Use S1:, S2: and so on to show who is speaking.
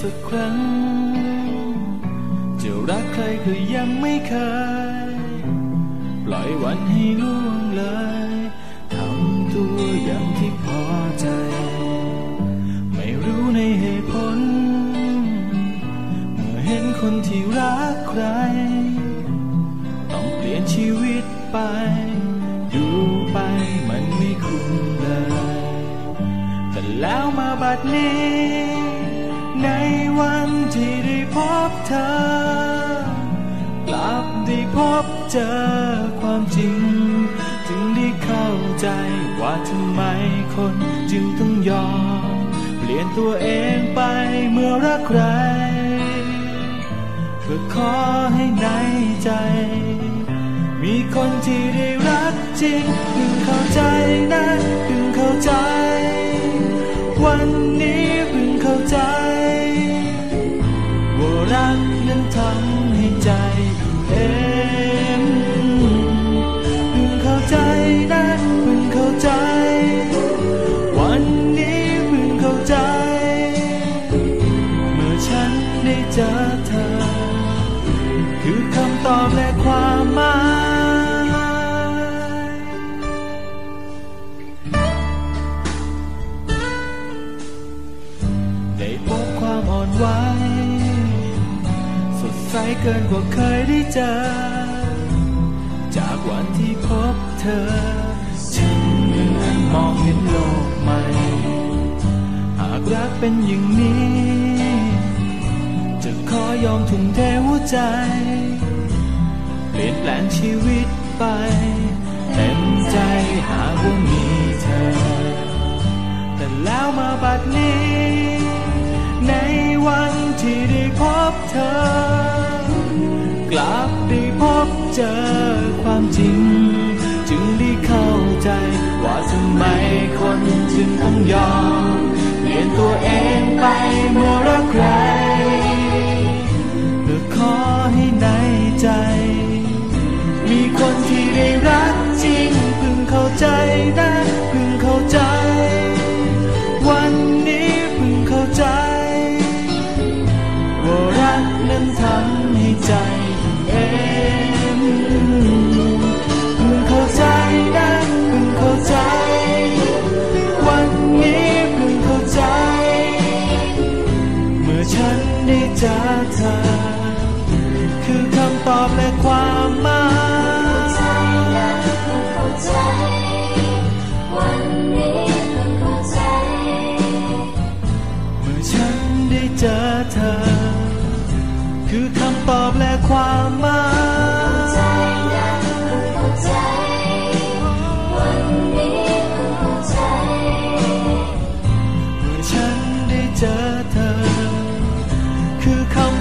S1: สักครั้ง จะรักใครก็ยังไม่เคย ปล่อยวันให้ล่วงเลยทำตัวอย่างที่พอใจ ไม่รู้ในเหตุผล เมื่อเห็นคนที่รักใคร ต้องเปลี่ยนชีวิตไป ดูไปมันไม่คุ้มเลย แต่แล้วมาบัดนี้ บเจอความจริงจึงได้เข้าใจว่าทำไมคนจึงต้องยอม เปลี่ยนตัวเองไปเมื่อรักใคร เพื่อขอให้ในใจ มีคนที่ได้รักจริงเพิ่งเข้าใจนะเพิ่งเข้าใจ วันนี้เพิ่งเข้าใจ ว่ารักนั้นทำให้ใจเอง อนไหวสดใสเกินกว่าเคยได้เจอ จากวันที่พบเธอ ฉันเหมือนมองเห็นโลกใหม่ หากรักเป็นอย่างนี้ จะขอยอมทุ่มเทหัวใจ เปลี่ยนแปลงชีวิตไป เต็มใจหา ที่ได้พบเธอกลับได้พบเจอความจริง จึงได้เข้าใจว่าทำไมคนจึงต้องยอมเปลี่ยนตัวเองไปเมื่อรักใคร นได้เจอเธอ คือคำตอบและความหมายเมื่อฉันได้เจอเธอคือคำตอบและความหมายเมื่อฉันได้เจอเธอคือคำตอบและความหมายเข้าใจนะเข้าใจวันนี้เพิ่งเข้าใจเมื่อฉันได้เจอเธอ